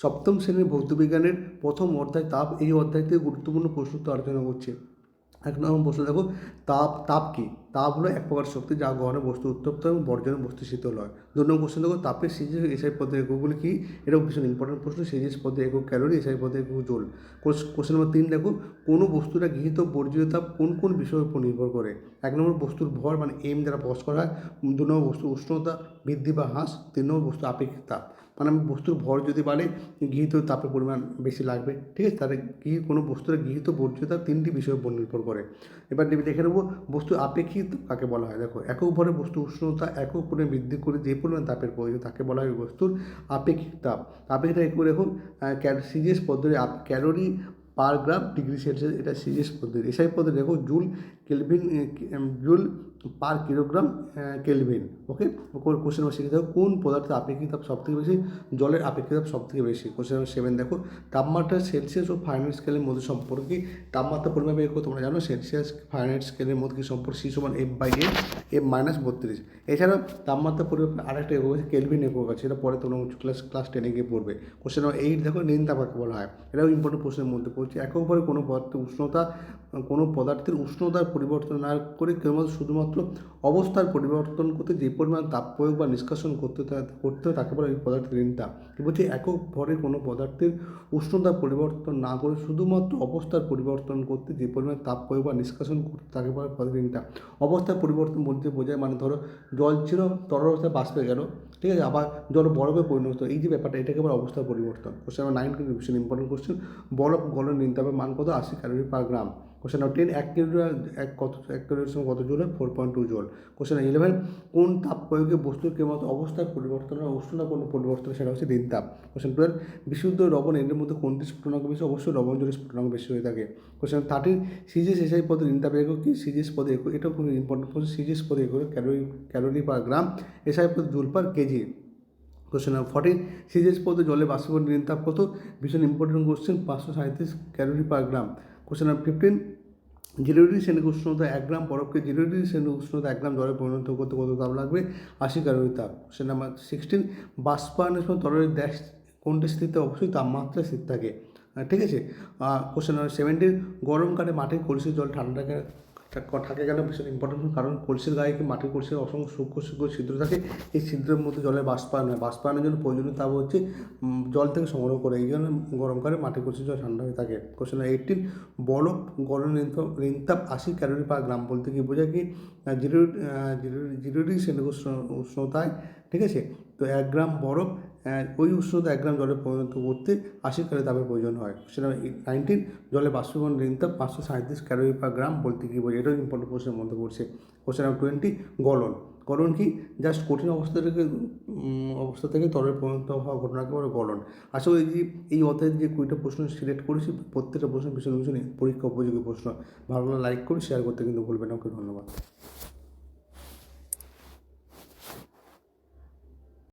সপ্তম শ্রেণির ভৌতবিজ্ঞানের প্রথম অধ্যায় তাপ এই অধ্যায় থেকে গুরুত্বপূর্ণ প্রশ্ন উত্তর আলোচনা করছে। এক নম্বর প্রশ্ন, দেখো, তাপ তাপ কি? তাপ হলো এক প্রকার শক্তি যা গ্রহণে বস্তু উত্তপ্ত এবং বর্জনে বস্তু শীতল হয়। দু নম্বর কোশ্চেন দেখো, তাপের সিজিএস এসআই পদের এককগুলি কি? এটাও ভীষণ ইম্পর্টেন্ট প্রশ্ন সিজিএস পদে একক ক্যালোরি এসআই পদে একক জোল। কোশ্চেন নম্বর তিন, দেখো, কোনো বস্তুটা গৃহীত বর্জিত তাপ কোন কোন বিষয়ের উপর নির্ভর করে? এক নম্বর বস্তুর ভর মানে এম দ্বারা প্রকাশ করা হয়। দু নম্বর বস্তুর উষ্ণতা বৃদ্ধি বা হ্রাস। তিন নম্বর বস্তু আপেক্ষিক তাপ। মানে বস্তুর ভর যদি বাড়ে, গৃহীত তাপের পরিমাণ বেশি লাগবে। ঠিক আছে? তাহলে গৃহ, কোনো বস্তুর গৃহীত বর্জ্যতা তিনটি বিষয়ের উপর নির্ভর করে। এবার দেখে দেখে নেব বস্তু আপেক্ষিক কাকে বলা হয়। দেখো, একক ভরে বস্তু উষ্ণতা একক পরিমাণে বৃদ্ধি করে যে পরিমাণ তাপের প্রয়োজন তাকে বলা হয় বস্তুর আপেক্ষিক তাপ। আপেক্ষিক তাপ একটু দেখুন সিজিএস পদ্ধতি calorie per gram degree Celsius এটা সিজিএস পদ্ধতি। এসআই পদ্ধতি দেখো joule kelvin joule per kilogram kelvin, okay? Question number শিখে দেখো কোন পদার্থের আপেক্ষিক তাপ সবথেকে বেশি? জলের আপেক্ষিক তাপ সবথেকে বেশি। কোশ্চেন নাম্বার সেভেন দেখো তাপমাত্রা সেলসিয়াস ও ফারেনহাইট স্কেলের মধ্যে সম্পর্ক তাপমাত্রা পরিমাপ বের তোমরা জানো, সেলসিয়াস, ফারেনহাইট স্কেলের মধ্যে কি সম্পর্ক? সি সমান F by A F minus বত্রিশ। এছাড়াও তাপমাত্রা পরিমাপ আরেকটা একক আছে, কেলভিন একক আছে, এটা পরে তোমরা উচ্চ ক্লাস ক্লাস টেনে গিয়ে পড়বে। কোশ্চেন নাম্বার এইট দেখো নিন তাপ কাকে বলা হয়। এটাও ইম্পর্টেন্ট প্রশ্নের মধ্যে পড়ছে একক ভরে কোনো পদার্থের উষ্ণতা, কোনো পদার্থের উষ্ণতার পরিবর্তন না করে কেবলমাত্র শুধুমাত্র অবস্থার পরিবর্তন করতে, যে পরিমাণ তাপ প্রয়োগ বা নিষ্কাশন করতে করতে হয়, তাকে বলে এই পদার্থের ঋণ তাপ বলছে একক ভরে কোনো পদার্থের উষ্ণতা পরিবর্তন না করে শুধুমাত্র অবস্থার পরিবর্তন করতে, যে পরিমাণ তাপ প্রয়োগ বা নিষ্কাশন করতে, তাকে বলে পদার্থের ঋণ তাপ অবস্থার পরিবর্তন বলতে বোঝায় মানে ধরো, জল ছিল, তরল অবস্থায় বাষ্পে গেল। ঠিক আছে? আবার জল বরফে পরিণত এই যে ব্যাপারটা, এটাকে আবার অবস্থার পরিবর্তন। কোশ্চেন নাম্বার নাইন কিন্তু ভীষণ ইম্পর্টেন্ট কোশ্চেন বরফ গলন নিতে হবে মান কত? আশি calorie per gram question number ten এক কিলো এক কত এক কিলোর সঙ্গে কত জল হয়? ফোর পয়েন্ট টু জল। কোশ্চেন ইলেভেন কোন তাপ প্রয়োগে বস্তুর কেবলমাত্র অবস্থার পরিবর্তন হয় উষ্ণতা কোনো পরিবর্তন সেটা হচ্ছে দিন তাপ। কোশ্চেন টুয়েলভ বিশুদ্ধ লবণ এর মধ্যে কোনটি স্ফুটনাঙ্ক বেশি? অবশ্যই লবণ জলের স্ফুটনাঙ্ক বেশি হয়ে থাকে। কোশ্চেন থার্টিন সিজিএস এসআই পদে ঋণ তাপের একক কি? সিজিএস পদে একক এটাও খুব ইম্পর্টেন্ট কোশ্চেন সিজিএস পদে একক calorie calorie per gram SI পদে joule per KG question number fourteen CGS পদে জলে বাষ্পীভবন ঋণ তাপ কত? ভীষণ ইম্পর্টেন্ট কোশ্চেন পাঁচশো সাঁত্রিশ calorie per gram question number fifteen zero degree centigrade উষ্ণতা এক গ্রাম বরফকে জিরো ডিগ্রি সেন্টিগ্রেড উষ্ণতা এক গ্রাম জলে পরিণত করতে কত তাপ লাগবে? আশি ক্যালোরি তাপ। কোশ্চেন নাম্বার সিক্সটিন বাষ্পায়নের সময় তরলের ড্যাশ কোনটি স্থিতিতে অবশ্যই তাপমাত্রা স্থির থাকে ঠিক আছে? কোশ্চেন নাম্বার সেভেন্টিন গরমকালে মাটির কলসির জল ঠান্ডা থাকে কেন ভীষণ ইম্পর্টেন্ট কারণ কলসির গায়ে কি মাটির কলসির অসংখ্য সূক্ষ্ম সূক্ষ্ম ছিদ্র থাকে, এই ছিদ্রের মধ্যে জলের বাষ্পায়ন হয়। বাষ্পায়নের জন্য প্রয়োজনীয় তাপ হচ্ছে জল থেকে সংগ্রহ করে। এই জন্য গরমকালে মাটির কলসির জল ঠান্ডা হয়ে থাকে। কোশ্চেন এইটিন বরফ গরম ঋণতাপ আশি ক্যালোরি পার গ্রাম বলতে কি বোঝায় কি? Zero zero zero degree centigrade উষ্ণতায় ঠিক আছে? তো এক গ্রাম বরফ ওই উষ্ণতা এক গ্রাম জলে পরিণত করতে আশি ক্যালোরি তাপের প্রয়োজন হয়। সেটা নাইনটিন জলে বাষ্পীভবন ঋণতাপ পাঁচশো সাঁত্রিশ ক্যালোরি পার গ্রাম বলতে কি বোঝায়। এটাও ইম্পর্টেন্ট প্রশ্নের মধ্যে পড়ছে। কোশ্চেন নাম্বার টোয়েন্টি গলন। গলন কি? জাস্ট কঠিন অবস্থা থেকে অবস্থা থেকে তরলে পরিণত হওয়া ঘটনাকে বলে গলন। আসলে যে এই অধ্যায়ের যে কুড়িটা প্রশ্ন সিলেক্ট করেছি, প্রত্যেকটা প্রশ্ন ভীষণ ভীষণ পরীক্ষা উপযোগী প্রশ্ন। ভালো লাইক করে শেয়ার করতে কিন্তু ভুলবেন ওকে, ধন্যবাদ।